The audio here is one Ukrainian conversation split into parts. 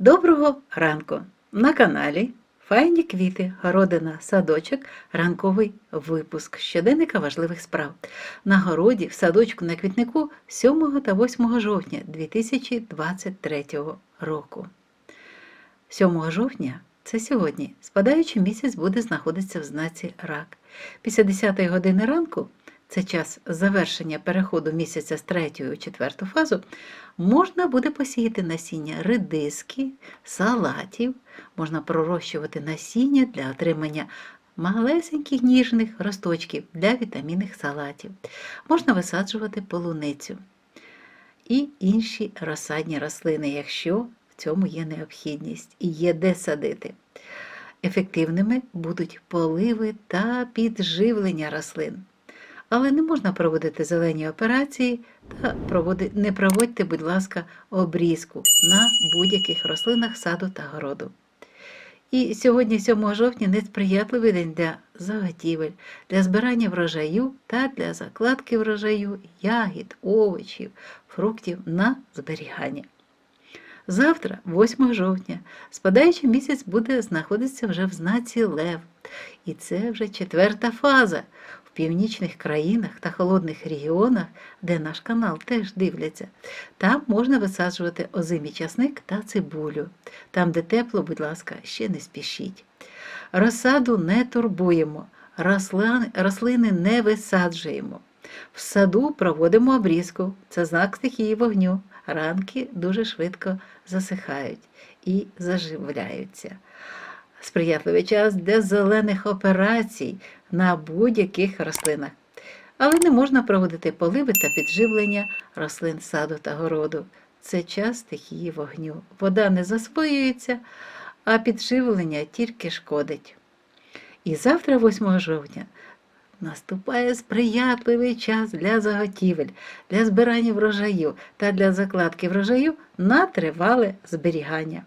Доброго ранку! На каналі Файні квіти, городина, садочок, ранковий випуск щоденника важливих справ. На городі, в садочку на квітнику 7 та 8 жовтня 2023 року. 7 жовтня це сьогодні. Спадаючий місяць буде знаходитися в знаці рак. Після 10 години ранку це час завершення переходу місяця з третьої у четверту фазу, можна буде посіяти насіння редиски, салатів, можна пророщувати насіння для отримання малесеньких ніжних росточків для вітамінних салатів. Можна висаджувати полуницю і інші розсадні рослини, якщо в цьому є необхідність і є де садити. Ефективними будуть поливи та підживлення рослин. Але не можна проводити зелені операції та не проводьте, будь ласка, обрізку на будь-яких рослинах саду та городу. І сьогодні, 7 жовтня, несприятливий день для заготівель, для збирання врожаю та для закладки врожаю, ягід, овочів, фруктів на зберігання. Завтра, 8 жовтня, спадаючий місяць буде знаходитися вже в знаці Лев. І це вже четверта фаза. Північних країнах та холодних регіонах, де наш канал теж дивляться, там можна висаджувати озимий часник та цибулю. Там, де тепло, будь ласка, ще не спішіть. Розсаду не турбуємо, рослини не висаджуємо. В саду проводимо обрізку, це знак стихії вогню. Ранки дуже швидко засихають і заживляються. Сприятливий час для зелених операцій на будь-яких рослинах. Але не можна проводити поливи та підживлення рослин саду та городу. Це час стихії вогню. Вода не засвоюється, а підживлення тільки шкодить. І завтра, 8 жовтня, Наступає сприятливий час для заготівель, для збирання врожаю та для закладки врожаю на тривале зберігання.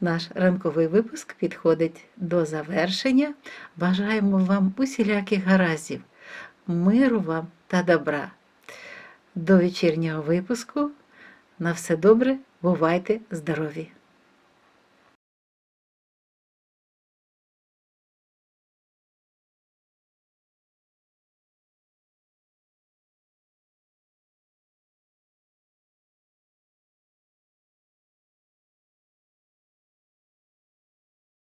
Наш ранковий випуск підходить до завершення. Бажаємо вам усіляких гараздів, миру вам та добра. До вечірнього випуску. На все добре, бувайте здорові!